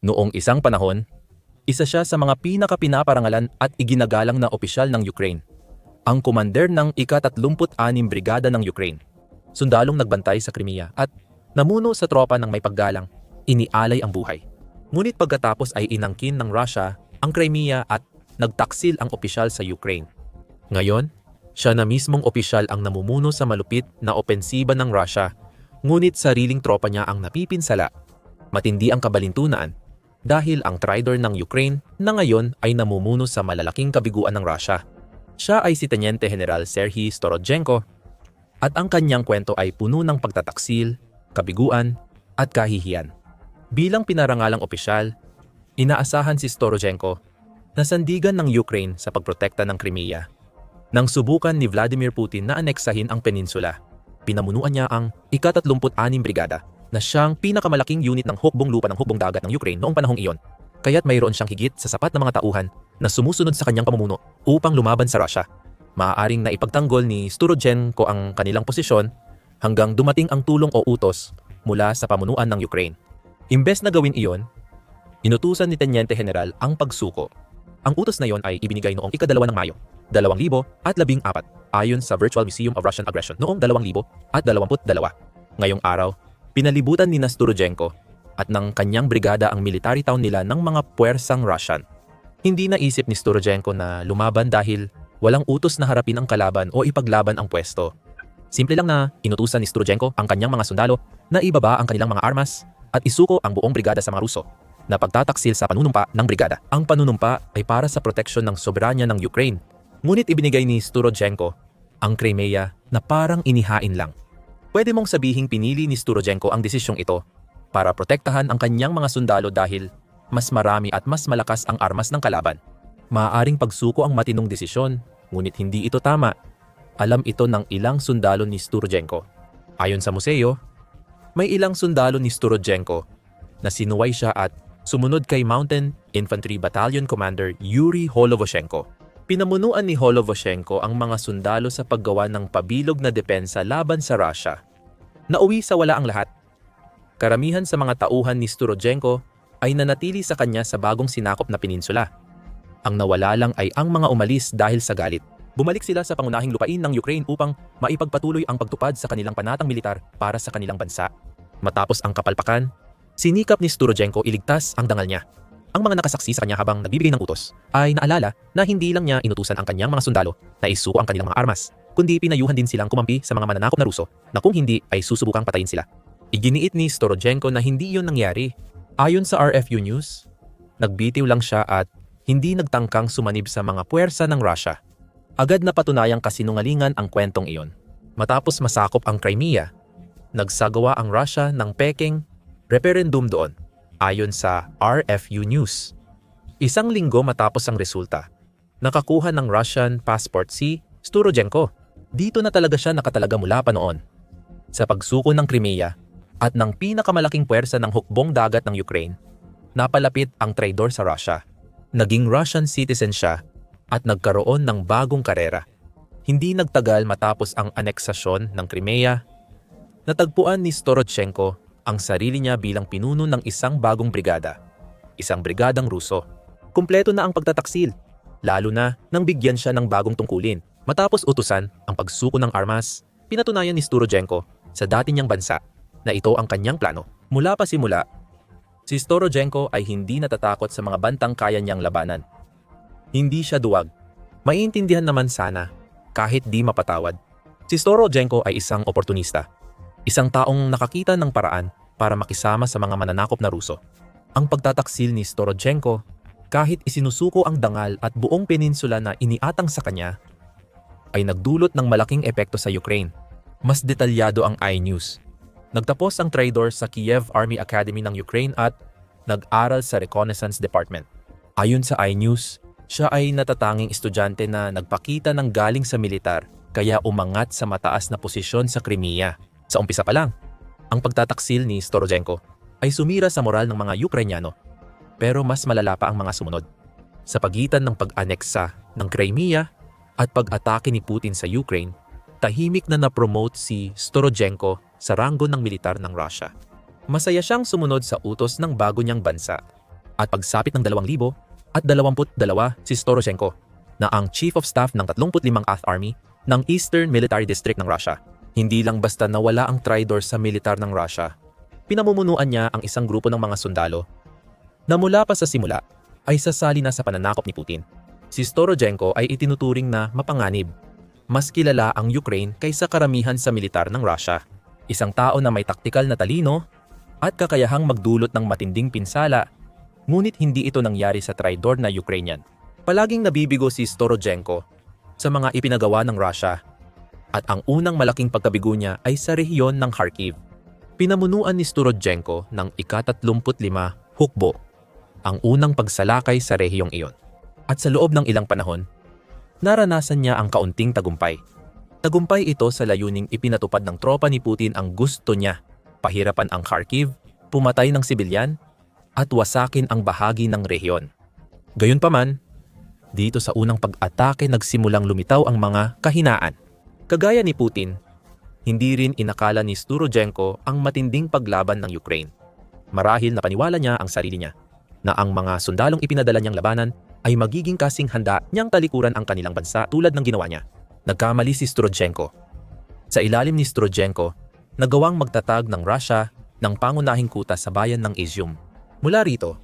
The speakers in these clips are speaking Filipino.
Noong isang panahon, isa siya sa mga pinakapinaparangalan at iginagalang na opisyal ng Ukraine. Ang commander ng ika-36 Brigada ng Ukraine. Sundalong nagbantay sa Crimea at namuno sa tropa ng may paggalang, inialay ang buhay. Ngunit pagkatapos ay inangkin ng Russia ang Crimea at nagtaksil ang opisyal sa Ukraine. Ngayon, siya na mismong opisyal ang namumuno sa malupit na opensiba ng Russia, ngunit sariling tropa niya ang napipinsala. Matindi ang kabalintunaan dahil ang traidor ng Ukraine na ngayon ay namumuno sa malalaking kabiguan ng Russia. Siya ay si Teniente General Serhiy Storodchenko at ang kanyang kwento ay puno ng pagtataksil, kabiguan at kahihiyan. Bilang pinarangalang opisyal, inaasahan si Storodchenko na sandigan ng Ukraine sa pagprotekta ng Crimea. Nang subukan ni Vladimir Putin na aneksahin ang peninsula, pinamunuan niya ang ika-36 Brigada na siyang pinakamalaking unit ng hukbong lupa ng hukbong dagat ng Ukraine noong panahong iyon. Kaya't mayroon siyang higit sa sapat na mga tauhan na sumusunod sa kanyang pamumuno upang lumaban sa Russia. Maaaring na ipagtanggol ni Sturochenko ang kanilang posisyon hanggang dumating ang tulong o utos mula sa pamunuan ng Ukraine. Imbes na gawin iyon, inutusan ni Teniente General ang pagsuko. Ang utos na iyon ay ibinigay noong ikadalawa ng Mayo, 2014 ayon sa Virtual Museum of Russian Aggression noong 2022. Ngayong araw, pinalibutan ni Nasturojenko at ng kanyang brigada ang military town nila ng mga puwersang Russian. Hindi naisip ni Sturojenko na lumaban dahil walang utos na harapin ang kalaban o ipaglaban ang pwesto. Simple lang na inutusan ni Sturojenko ang kanyang mga sundalo na ibaba ang kanilang mga armas at isuko ang buong brigada sa mga Ruso na pagtataksil sa panunumpa ng brigada. Ang panunumpa ay para sa proteksyon ng soberanya ng Ukraine. Ngunit ibinigay ni Sturojenko ang Crimea na parang inihain lang. Pwede mong sabihing pinili ni Sturojenko ang desisyong ito para protektahan ang kanyang mga sundalo dahil mas marami at mas malakas ang armas ng kalaban. Maaaring pagsuko ang matinong desisyon, ngunit hindi ito tama. Alam ito ng ilang sundalo ni Sturojenko. Ayon sa museo, may ilang sundalo ni Sturojenko na sinuway siya at sumunod kay Mountain Infantry Battalion Commander Yuri Holovoshenko. Pinamunuan ni Holovoshenko ang mga sundalo sa paggawa ng pabilog na depensa laban sa Russia. Nauwi sa wala ang lahat. Karamihan sa mga tauhan ni Sturojenko ay nanatili sa kanya sa bagong sinakop na peninsula. Ang nawala lang ay ang mga umalis dahil sa galit. Bumalik sila sa pangunahing lupain ng Ukraine upang maipagpatuloy ang pagtupad sa kanilang panatang militar para sa kanilang bansa. Matapos ang kapalpakan, sinikap ni Sturojenko iligtas ang dangal niya. Ang mga nakasaksi sa kanya habang nagbibigay ng utos ay naalala na hindi lang niya inutusan ang kanyang mga sundalo na isuko ang kanilang mga armas, kundi pinayuhan din silang kumampi sa mga mananakop na Ruso na kung hindi ay susubukang patayin sila. Iginiit ni Storojenko na hindi iyon nangyari. Ayon sa RFU News, nagbitiw lang siya at hindi nagtangkang sumanib sa mga puwersa ng Russia. Agad na patunayang kasinungalingan ang kwentong iyon. Matapos masakop ang Crimea, nagsagawa ang Russia ng peking referendum doon ayon sa RFU News. Isang linggo matapos ang resulta, nakakuha ng Russian passport si Sturojenko. Dito na talaga siya nakatalaga mula pa noon. Sa pagsuko ng Crimea at ng pinakamalaking puwersa ng hukbong dagat ng Ukraine, napalapit ang traidor sa Russia. Naging Russian citizen siya at nagkaroon ng bagong karera. Hindi nagtagal matapos ang aneksasyon ng Crimea, natagpuan ni Storochenko ang sarili niya bilang pinuno ng isang bagong brigada, isang brigadang Ruso. Kumpleto na ang pagtataksil, lalo na nang bigyan siya ng bagong tungkulin. Matapos utusan ang pagsuko ng armas, pinatunayan ni Sturojenko sa dati niyang bansa na ito ang kanyang plano. Mula pa simula, si Storojenko ay hindi natatakot sa mga bantang kaya niyang labanan. Hindi siya duwag. Maiintindihan naman sana kahit di mapatawad. Si Storojenko ay isang oportunista. Isang taong nakakita ng paraan para makisama sa mga mananakop na Ruso. Ang pagtataksil ni Storojenko kahit isinusuko ang dangal at buong peninsula na iniatang sa kanya ay nagdulot ng malaking epekto sa Ukraine. Mas detalyado ang iNews Nagtapos ang trader sa Kiev Army Academy ng Ukraine at nag-aral sa Reconnaissance Department. Ayon sa iNews, siya ay natatanging estudyante na nagpakita ng galing sa militar kaya umangat sa mataas na posisyon sa Crimea. Sa umpisa pa lang, ang pagtataksil ni Storojenko ay sumira sa moral ng mga Ukrainyano. Pero mas malala pa ang mga sumunod. Sa pagitan ng pag-aneksa ng Crimea at pag-atake ni Putin sa Ukraine, tahimik na na-promote si Storojenko sa ranggo ng militar ng Russia. Masaya siyang sumunod sa utos ng bago niyang bansa. At pagsapit ng 2,000 at 22 si Storozhenko na ang Chief of Staff ng 35 Th Army ng Eastern Military District ng Russia. Hindi lang basta nawala ang tridor sa militar ng Russia. Pinamumunuan niya ang isang grupo ng mga sundalo na mula pa sa simula ay sasali na sa pananakop ni Putin. Si Storozhenko ay itinuturing na mapanganib. Mas kilala ang Ukraine kaysa karamihan sa militar ng Russia. Isang tao na may taktikal na talino at kakayahang magdulot ng matinding pinsala, ngunit hindi ito nangyari sa tridor na Ukrainian. Palaging nabibigo si Storozhenko sa mga ipinagawa ng Russia at ang unang malaking pagkabigo niya ay sa rehiyon ng Kharkiv. Pinamunuan ni Storozhenko ng ika-35 hukbo ang unang pagsalakay sa rehiyong iyon. At sa loob ng ilang panahon, naranasan niya ang kaunting tagumpay. Tagumpay ito sa layuning ipinatupad ng tropa ni Putin ang gusto niya, pahirapan ang Kharkiv, pumatay ng sibilyan, at wasakin ang bahagi ng rehiyon. Gayunpaman, dito sa unang pag-atake nagsimulang lumitaw ang mga kahinaan. Kagaya ni Putin, hindi rin inakala ni Storozhenko ang matinding paglaban ng Ukraine. Marahil na paniwala niya ang sarili niya na ang mga sundalong ipinadala niyang labanan ay magiging kasing handa niyang talikuran ang kanilang bansa tulad ng ginawa niya. Nagkamali si Storozhenko. Sa ilalim ni Storozhenko, nagawang magtatag ng Russia ng pangunahing kuta sa bayan ng Izium. Mula rito,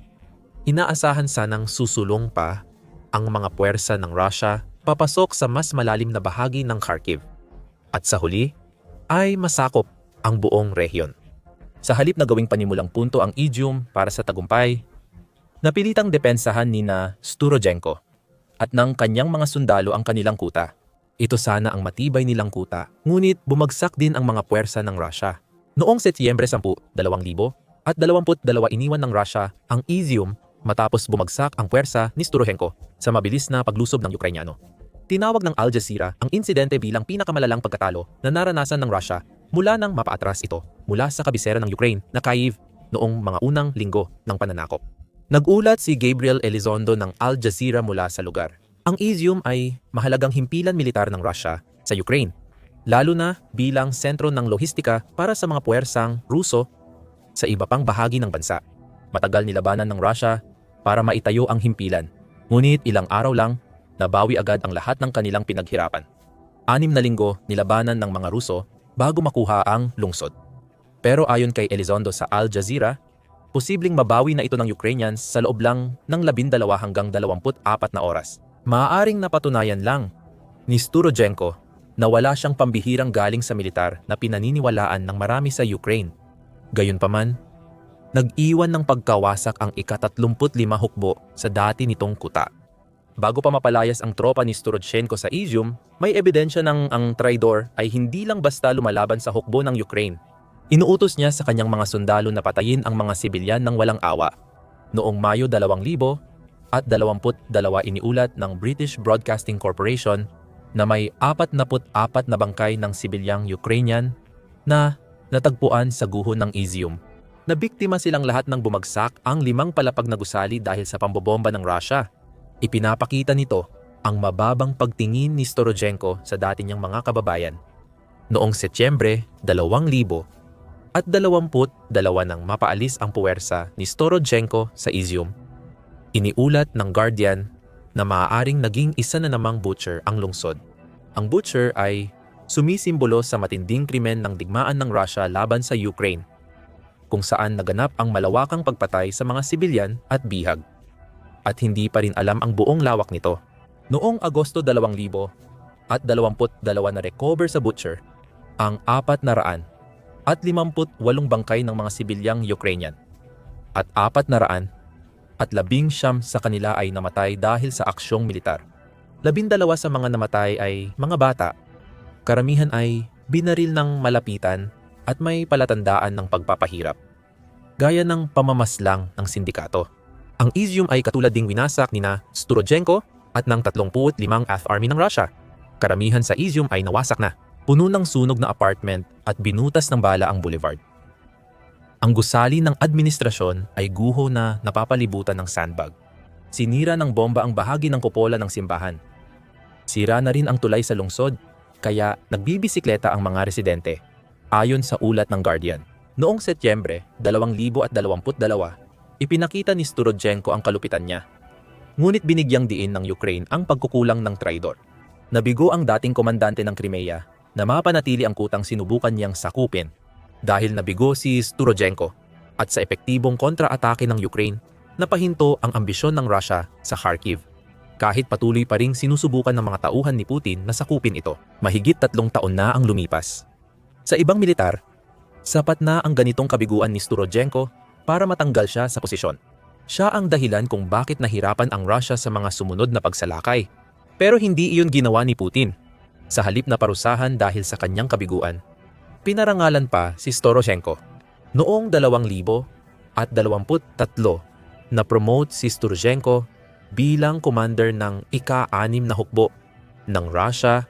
inaasahan sanang susulong pa ang mga puwersa ng Russia papasok sa mas malalim na bahagi ng Kharkiv. At sa huli, ay masakop ang buong rehiyon. Sa halip na gawing panimulang punto ang Izium para sa tagumpay, napilitang depensahan ni na Storozhenko at ng kanyang mga sundalo ang kanilang kuta. Ito sana ang matibay nilang kuta, ngunit bumagsak din ang mga puwersa ng Russia. Noong Setyembre 10, 2000 at 22 iniwan ng Russia ang Izium matapos bumagsak ang puwersa ni Storozhenko sa mabilis na paglusob ng Ukrainyano. Tinawag ng Al Jazeera ang insidente bilang pinakamalalang pagkatalo na naranasan ng Russia mula nang mapaatras ito mula sa kabisera ng Ukraine na Kyiv noong mga unang linggo ng pananakop. Nagulat si Gabriel Elizondo ng Al Jazeera mula sa lugar. Ang Izium ay mahalagang himpilan militar ng Russia sa Ukraine, lalo na bilang sentro ng lohistika para sa mga puwersang Ruso sa iba pang bahagi ng bansa. Matagal nilabanan ng Russia para maitayo ang himpilan, ngunit ilang araw lang nabawi agad ang lahat ng kanilang pinaghirapan. Anim na linggo nilabanan ng mga Ruso bago makuha ang lungsod. Pero ayon kay Elizondo sa Al Jazeera, posibleng mabawi na ito ng Ukrainians sa loob lang ng 12 hanggang 24 na oras. Maaaring napatunayan lang ni Storozhenko na wala siyang pambihirang galing sa militar na pinaniniwalaan ng marami sa Ukraine. Gayunpaman, nag-iwan ng pagkawasak ang ika-35 hukbo sa dati nitong kuta. Bago pa mapalayas ang tropa ni Storozhenko sa Izium, may ebidensya ng ang tridor ay hindi lang basta lumalaban sa hukbo ng Ukraine. Inuutos niya sa kanyang mga sundalo na patayin ang mga sibilyan ng walang awa. Noong Mayo 2000 at 22 iniulat ng British Broadcasting Corporation na may 44 na bangkay ng sibilyang Ukrainian na natagpuan sa guho ng Izium. Nabiktima silang lahat ng bumagsak ang limang palapag na gusali dahil sa pambobomba ng Russia. Ipinapakita nito ang mababang pagtingin ni Storozhenko sa dati niyang mga kababayan. Noong Setyembre 2000 at 22 nang mapaalis ang puwersa ni Storozhenko sa Izium, iniulat ng Guardian na maaaring naging isa na namang butcher ang lungsod. Ang butcher ay sumisimbolo sa matinding krimen ng digmaan ng Russia laban sa Ukraine, kung saan naganap ang malawakang pagpatay sa mga sibilyan at bihag at hindi pa rin alam ang buong lawak nito. Noong Agosto 2000 at 22 na recover sa butcher ang 400 at 58 bangkay ng mga sibilyang Ukrainian at 400 at labing siyam sa kanila ay namatay dahil sa aksyong militar. Labindalawa sa mga namatay ay mga bata. Karamihan ay binaril ng malapitan at may palatandaan ng pagpapahirap. Gaya ng pamamaslang ng sindikato. Ang Izium ay katulad ding winasak ni na Storozhenko at ng 35 Th Army ng Russia. Karamihan sa Izium ay nawasak na. Puno ng sunog na apartment at binutas ng bala ang boulevard. Ang gusali ng administrasyon ay guho na napapalibutan ng sandbag. Sinira ng bomba ang bahagi ng kupola ng simbahan. Sira na rin ang tulay sa lungsod, kaya nagbibisikleta ang mga residente, ayon sa ulat ng Guardian. Noong Setyembre 2022, ipinakita ni Sturodjenko ang kalupitan niya. Ngunit binigyang diin ng Ukraine ang pagkukulang ng traidor. Nabigo ang dating komandante ng Crimea na mapanatili ang kutang sinubukan niyang sakupin dahil nabigo si Sturodjenko at sa epektibong kontra-atake ng Ukraine, napahinto ang ambisyon ng Russia sa Kharkiv. Kahit patuloy pa ring sinusubukan ng mga tauhan ni Putin na sakupin ito, mahigit tatlong taon na ang lumipas. Sa ibang militar, sapat na ang ganitong kabiguan ni Sturodjenko para matanggal siya sa posisyon. Siya ang dahilan kung bakit nahirapan ang Russia sa mga sumunod na pagsalakay. Pero hindi iyon ginawa ni Putin. Sa halip na parusahan dahil sa kanyang kabiguan, pinarangalan pa si Storoshenko. Noong 2000 at 23 na promote si Sturzenko bilang commander ng ika-anim na hukbo ng Russia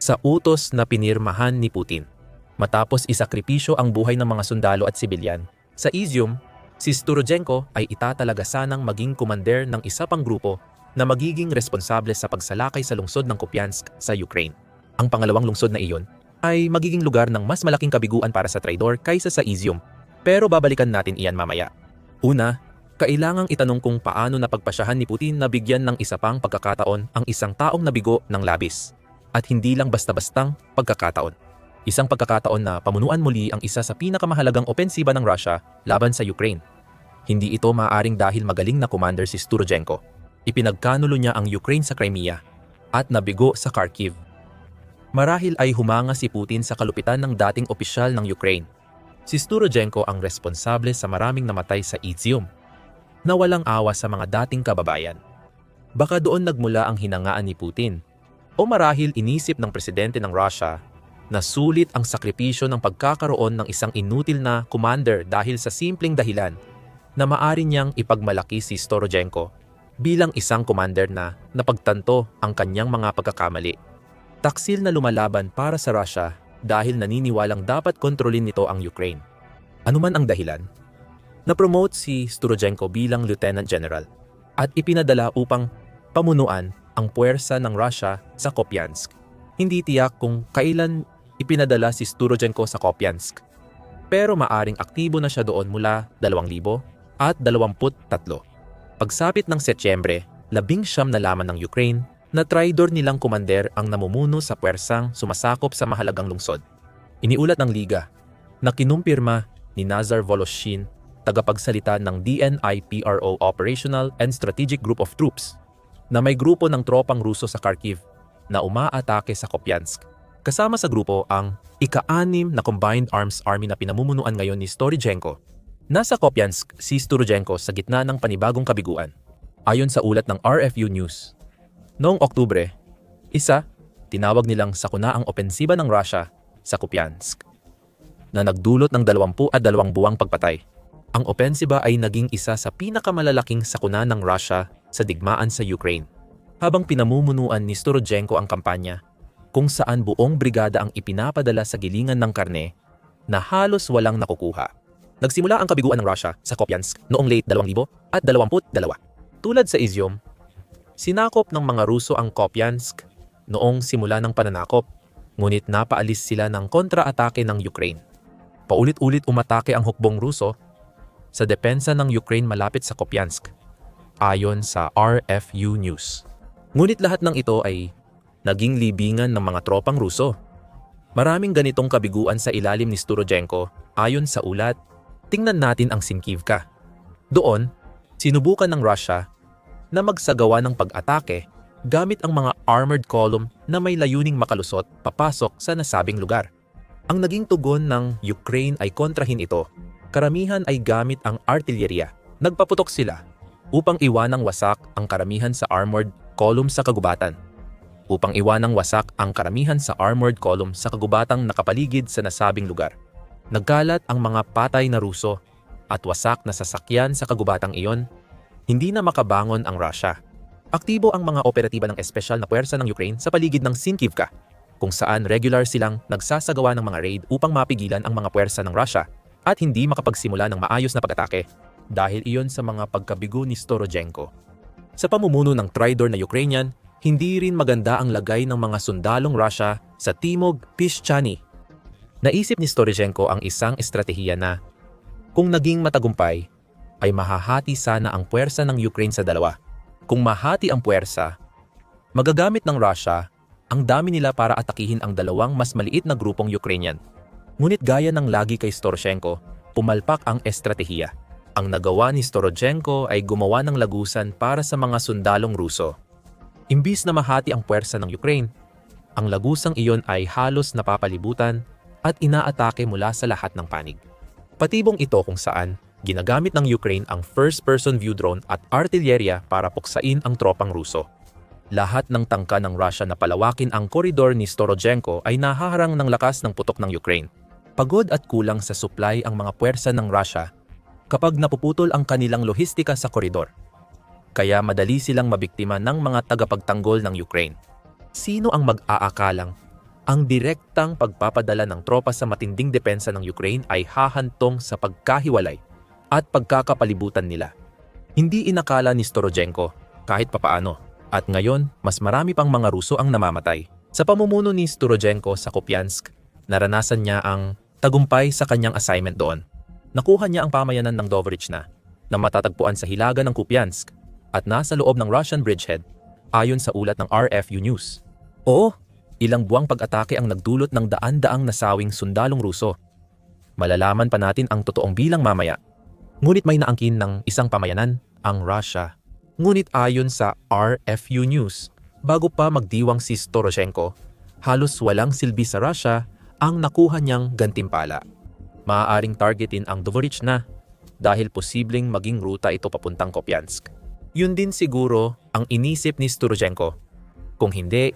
sa utos na pinirmahan ni Putin. Matapos isakripisyo ang buhay ng mga sundalo at sibilyan, sa Izium, si Sturzenko ay itatalaga sanang maging commander ng isa pang grupo na magiging responsable sa pagsalakay sa lungsod ng Kupiansk sa Ukraine. Ang pangalawang lungsod na iyon ay magiging lugar ng mas malaking kabiguan para sa traidor kaysa sa Izium. Pero babalikan natin iyan mamaya. Una, kailangang itanong kung paano napagpasyahan ni Putin na bigyan ng isa pang pagkakataon ang isang taong nabigo ng labis. At hindi lang basta-bastang pagkakataon. Isang pagkakataon na pamunuan muli ang isa sa pinakamahalagang opensiba ng Russia laban sa Ukraine. Hindi ito maaaring dahil magaling na commander si Sturzenko. Ipinagkanulo niya ang Ukraine sa Crimea at nabigo sa Kharkiv. Marahil ay humanga si Putin sa kalupitan ng dating opisyal ng Ukraine. Si Sturzenko ang responsable sa maraming namatay sa Izium na walang awa sa mga dating kababayan. Baka doon nagmula ang hinangaan ni Putin. O marahil inisip ng presidente ng Russia na sulit ang sakripisyo ng pagkakaroon ng isang inutil na commander dahil sa simpleng dahilan na maari niyang ipagmalaki si Storozhenko bilang isang commander na napagtanto ang kanyang mga pagkakamali. Taksil na lumalaban para sa Russia dahil naniniwalang dapat kontrolin nito ang Ukraine. Ano man ang dahilan, na-promote si Sturodzenko bilang Lieutenant General at ipinadala upang pamunuan ang puwersa ng Russia sa Kopyansk. Hindi tiyak kung kailan ipinadala si Sturodzenko sa Kopyansk. Pero maaring aktibo na siya doon mula 2000 at 23. Pagsapit ng Setyembre, labing siyam na laman ng Ukraine na traidor nilang kumander ang namumuno sa puwersang sumasakop sa mahalagang lungsod. Iniulat ng Liga na kinumpirma ni Nazar Voloshin tagapagsalita ng DNI-PRO Operational and Strategic Group of Troops na may grupo ng tropang Ruso sa Kharkiv na umaatake sa Kopyansk. Kasama sa grupo ang ika-anim na Combined Arms Army na pinamumunuan ngayon ni Storozhenko. Nasa Kopyansk si Storozhenko sa gitna ng panibagong kabiguan. Ayon sa ulat ng RFU News. Noong Oktubre, isa, tinawag nilang sakuna ang opensiba ng Russia sa Kupyansk na nagdulot ng 20 at dalawang buwang pagpatay ang opensiba ay naging isa sa pinakamalalaking sakuna ng Russia sa digmaan sa Ukraine. Habang pinamumunuan ni Storozhenko ang kampanya, kung saan buong brigada ang ipinapadala sa gilingan ng karne na halos walang nakukuha. Nagsimula ang kabiguan ng Russia sa Kopyansk noong late 2022. Tulad sa Izium, sinakop ng mga Ruso ang Kopyansk noong simula ng pananakop, ngunit napaalis sila ng kontra-atake ng Ukraine. Paulit-ulit umatake ang hukbong Ruso sa depensa ng Ukraine malapit sa Kopyansk, ayon sa RFU News. Ngunit lahat ng ito ay naging libingan ng mga tropang Ruso. Maraming ganitong kabiguan sa ilalim ni Sturodjenko ayon sa ulat. Tingnan natin ang Sinkivka. Doon, sinubukan ng Russia na magsagawa ng pag-atake gamit ang mga armored column na may layuning makalusot papasok sa nasabing lugar. Ang naging tugon ng Ukraine ay kontrahin ito karamihan ay gamit ang artillerya. Nagpaputok sila upang iwanang wasak ang karamihan sa armored column sa kagubatan. Upang iwanang wasak ang karamihan sa armored column sa kagubatang nakapaligid sa nasabing lugar. Nagkalat ang mga patay na Ruso at wasak na sasakyan sa kagubatang iyon, hindi na makabangon ang Russia. Aktibo ang mga operatiba ng espesyal na puwersa ng Ukraine sa paligid ng Sinkivka, kung saan regular silang nagsasagawa ng mga raid upang mapigilan ang mga puwersa ng Russia at hindi makapagsimula ng maayos na pag-atake dahil iyon sa mga pagkabigo ni Storozhenko. Sa pamumuno ng traidor na Ukrainian, hindi rin maganda ang lagay ng mga sundalong Russia sa Timog Pischani. Naisip ni Storozhenko ang isang estratehiya na kung naging matagumpay, ay mahahati sana ang puwersa ng Ukraine sa dalawa. Kung mahati ang puwersa, magagamit ng Russia ang dami nila para atakihin ang dalawang mas maliit na grupong Ukrainian. Ngunit gaya ng lagi kay Storoshenko, pumalpak ang estratehiya. Ang nagawa ni Storoshenko ay gumawa ng lagusan para sa mga sundalong Ruso. Imbis na mahati ang puwersa ng Ukraine, ang lagusang iyon ay halos napapalibutan at inaatake mula sa lahat ng panig. Patibong ito kung saan ginagamit ng Ukraine ang first-person view drone at artillerya para puksain ang tropang Ruso. Lahat ng tangka ng Russia na palawakin ang koridor ni Storozhenko ay nahaharang ng lakas ng putok ng Ukraine. Pagod at kulang sa supply ang mga puwersa ng Russia kapag napuputol ang kanilang lohistika sa koridor. Kaya madali silang mabiktima ng mga tagapagtanggol ng Ukraine. Sino ang mag-aakalang ang direktang pagpapadala ng tropa sa matinding depensa ng Ukraine ay hahantong sa pagkahiwalay at pagkakapalibutan nila. Hindi inakala ni Storozhenko kahit papaano at ngayon mas marami pang mga Ruso ang namamatay. Sa pamumuno ni Storozhenko sa Kupiansk, naranasan niya ang tagumpay sa kanyang assignment doon. Nakuha niya ang pamayanan ng Doverichna na matatagpuan sa hilaga ng Kupiansk at nasa loob ng Russian bridgehead ayon sa ulat ng RFU News. Oo, ilang buwang pag-atake ang nagdulot ng daan-daang nasawing sundalong Ruso. Malalaman pa natin ang totoong bilang mamaya. Ngunit may naangkin ng isang pamayanan, ang Russia. Ngunit ayon sa RFU News, bago pa magdiwang si Storoshenko, halos walang silbi sa Russia ang nakuha niyang gantimpala. Maaaring targetin ang Dvorichna dahil posibleng maging ruta ito papuntang Kopyansk. Yun din siguro ang inisip ni Storoshenko. Kung hindi,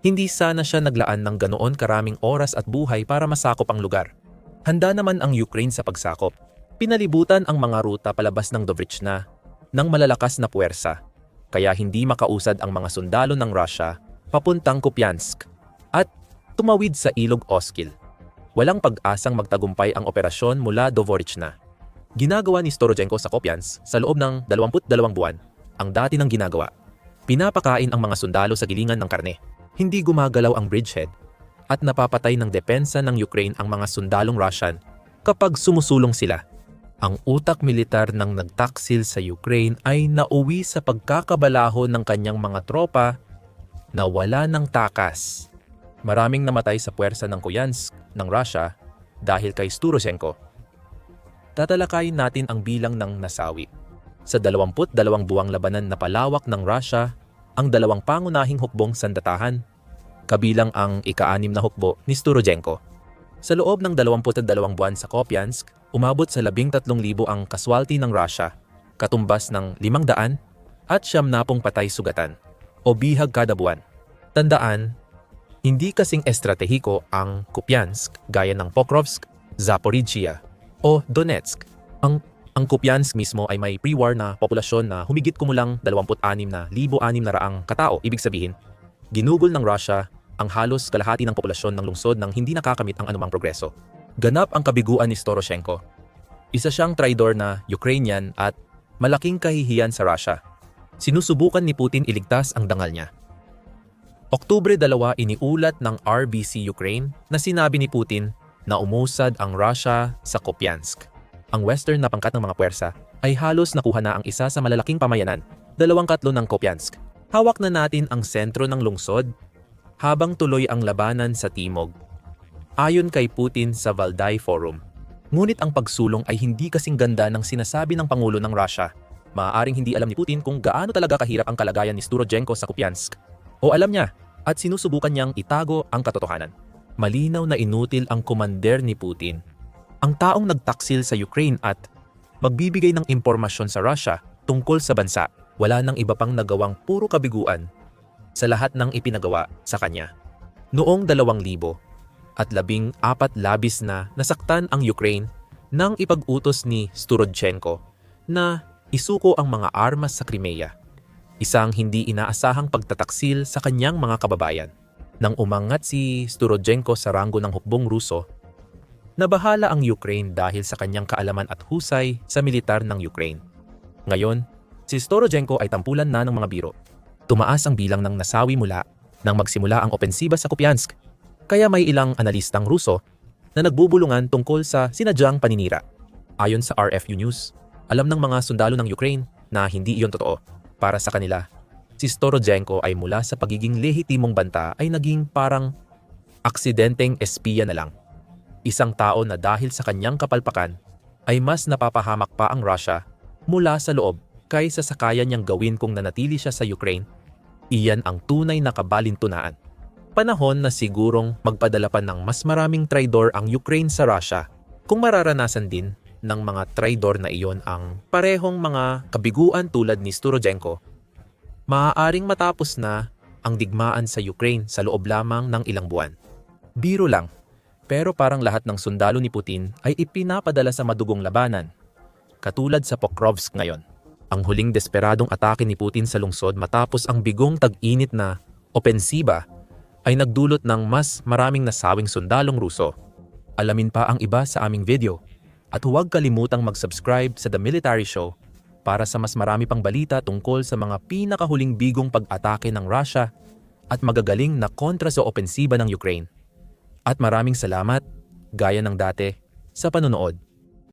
hindi sana siya naglaan ng ganoon karaming oras at buhay para masakop ang lugar. Handa naman ang Ukraine sa pagsakop. Pinalibutan ang mga ruta palabas ng Dovrichna ng malalakas na puwersa, kaya hindi makausad ang mga sundalo ng Russia papuntang Kupiansk at tumawid sa ilog Oskil. Walang pag-asang magtagumpay ang operasyon mula Dovorichna. Ginagawa ni Storozhenko sa Kopyansk sa loob ng 22 buwan ang dati ng ginagawa. Pinapakain ang mga sundalo sa gilingan ng karne. Hindi gumagalaw ang bridgehead at napapatay ng depensa ng Ukraine ang mga sundalong Russian kapag sumusulong sila. Ang utak militar ng nagtaksil sa Ukraine ay nauwi sa pagkakabalaho ng kanyang mga tropa na wala ng takas. Maraming namatay sa puwersa ng Kuyansk ng Russia dahil kay Sturoshenko. Tatalakayin natin ang bilang ng nasawi. Sa 22 buwang labanan na palawak ng Russia, ang dalawang pangunahing hukbong sandatahan, kabilang ang ika-anim na hukbo ni Sturoshenko. Sa loob ng 22 buwan sa Kopyansk, umabot sa 13,000 ang kaswalti ng Russia, katumbas ng 500 at siyam napong patay sugatan o bihag kada buwan. Tandaan, hindi kasing estratehiko ang Kupiansk gaya ng Pokrovsk, Zaporizhia o Donetsk. Ang ang Kupiansk mismo ay may pre-war na populasyon na humigit kumulang 26 na 1,600 katao. Ibig sabihin, ginugol ng Russia ang halos kalahati ng populasyon ng lungsod nang hindi nakakamit ang anumang progreso. Ganap ang kabiguan ni Storoshenko. Isa siyang traidor na Ukrainian at malaking kahihiyan sa Russia. Sinusubukan ni Putin iligtas ang dangal niya. Oktubre 2 iniulat ng RBC Ukraine na sinabi ni Putin na umusad ang Russia sa Kupiansk. Ang western na pangkat ng mga puwersa ay halos nakuha na ang isa sa malalaking pamayanan, dalawang katlo ng Kupiansk. Hawak na natin ang sentro ng lungsod habang tuloy ang labanan sa timog. Ayon kay Putin sa Valdai Forum. Ngunit ang pagsulong ay hindi kasing ganda ng sinasabi ng Pangulo ng Russia. Maaaring hindi alam ni Putin kung gaano talaga kahirap ang kalagayan ni Sturochenko sa Kupiansk. O alam niya at sinusubukan niyang itago ang katotohanan. Malinaw na inutil ang komander ni Putin ang taong nagtaksil sa Ukraine at magbibigay ng impormasyon sa Russia tungkol sa bansa, wala nang iba pang nagawang puro kabiguan sa lahat ng ipinagawa sa kanya. Noong 2000 at labing apat labis na nasaktan ang Ukraine nang ipag-utos ni Sturodchenko na isuko ang mga armas sa Crimea. Isang hindi inaasahang pagtataksil sa kanyang mga kababayan. Nang umangat si Sturodchenko sa ranggo ng hukbong Ruso, Nabahala ang Ukraine dahil sa kanyang kaalaman at husay sa militar ng Ukraine. Ngayon, si Storozhenko ay tampulan na ng mga biro. Tumaas ang bilang ng nasawi mula nang magsimula ang opensiba sa Kupiansk. Kaya may ilang analistang Ruso na nagbubulungan tungkol sa sinadyang paninira. Ayon sa RFU News, Alam ng mga sundalo ng Ukraine na hindi iyon totoo. Para sa kanila, si Storozhenko ay mula sa pagiging lehitimong banta ay naging parang aksidenteng espiya na lang. Isang tao na dahil sa kanyang kapalpakan ay mas napapahamak pa ang Russia mula sa loob kaysa sa kaya niyang gawin kung nanatili siya sa Ukraine. Iyan ang tunay na kabalintunaan. Panahon na sigurong magpadala pa ng mas maraming traidor ang Ukraine sa Russia kung mararanasan din ng mga traidor na iyon ang parehong mga kabiguan tulad ni Storozhenko. Maaaring matapos na ang digmaan sa Ukraine sa loob lamang ng ilang buwan. Biro lang, pero parang lahat ng sundalo ni Putin ay ipinapadala sa madugong labanan. Katulad sa Pokrovsk ngayon. Ang huling desperadong atake ni Putin sa lungsod matapos ang bigong tag-init na opensiba ay nagdulot ng mas maraming nasawing sundalong Ruso. Alamin pa ang iba sa aming video at huwag kalimutang mag-subscribe sa The Military Show para sa mas marami pang balita tungkol sa mga pinakahuling bigong pag-atake ng Russia at magagaling na kontra sa opensiba ng Ukraine. At maraming salamat, gaya ng dati, sa panonood.